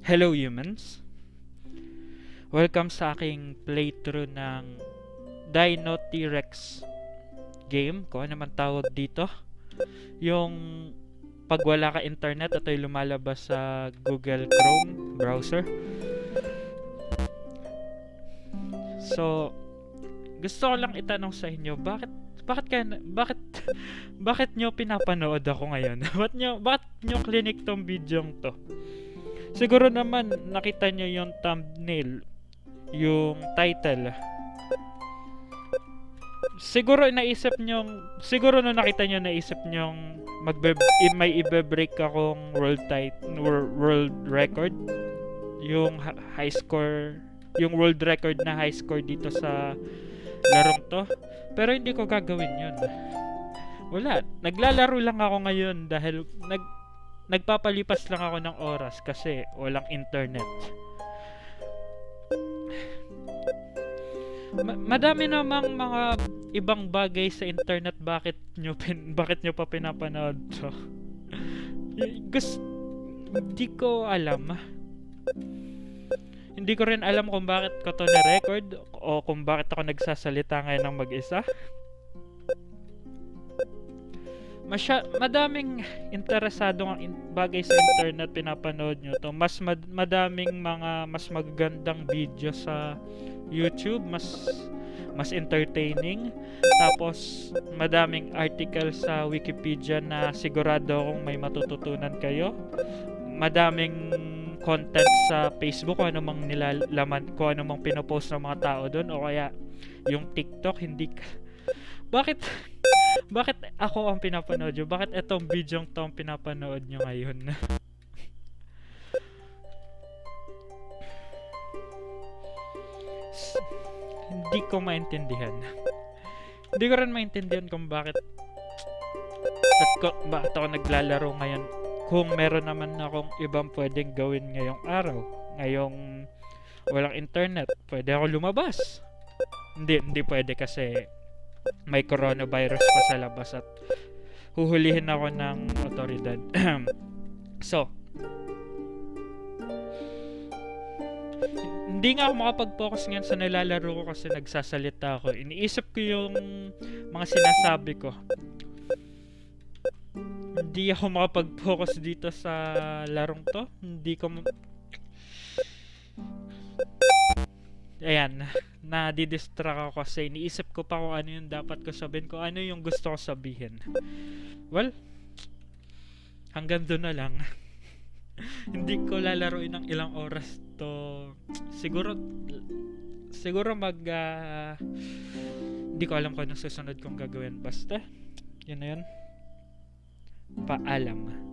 Hello humans! Welcome sa aking playthrough ng Dino T-Rex game, kung ano man tawag dito. Yung pag wala ka internet, ito yung lumalabas sa Google Chrome browser. So, gusto ko lang itanong sa inyo, bakit bakit kaya bakit bakit nyo pinapanood ako ngayon? bakit nyo bakit nyo clinic tong video to? Siguro naman nakita nyo yung thumbnail, yung title. Siguro naisip nyo, siguro nung nakita nyo naisip nyo magbe may ibe-break akong world tit wor- world record? Yung high score yung world record na high score dito sa larong to? Pero hindi ko gagawin yun. Wala. Naglalaro lang ako ngayon dahil nag nagpapalipas lang ako ng oras kasi walang internet. Ma- madami namang mga ibang bagay sa internet bakit nyo pin bakit nyo pa pinapanood to. Y- gus hindi ko alam. Hindi ko rin alam kung bakit ko to na-record o kung bakit ako nagsasalita ngayon ng mag-isa Masya, madaming interesadong in- bagay sa internet pinapanood nyo to. Mas mad- madaming mga mas magagandang video sa YouTube, mas mas entertaining. Tapos madaming article sa Wikipedia na sigurado akong may matututunan kayo. Madaming content sa Facebook kung ano mang nilalaman, kung ano mang pinopost ng mga tao doon o kaya yung TikTok hindi Bakit bakit ako ang pinapanood nyo? Bakit etong video to ang pinapanood nyo ngayon? Hindi ko maintindihan. hindi ko rin maintindihan kung bakit at ko, bakit ako naglalaro ngayon kung meron naman akong ibang pwedeng gawin ngayong araw. Ngayong walang internet, pwede ako lumabas. Hindi, hindi pwede kasi may coronavirus pa sa labas at huhulihin ako ng otoridad. so, hindi nga ako makapag-focus ngayon sa nilalaro ko kasi nagsasalita ako. Iniisip ko yung mga sinasabi ko. Hindi ako makapag-focus dito sa larong to. Hindi ko... Ayan, nadidistract ako kasi iniisip ko pa kung ano yung dapat ko sabihin, kung ano yung gusto ko sabihin. Well, hanggang doon na lang. Hindi ko lalaroin ng ilang oras to. Siguro, siguro mag, hindi ko alam kung anong susunod kong gagawin. Basta, yun na yun. Paalam.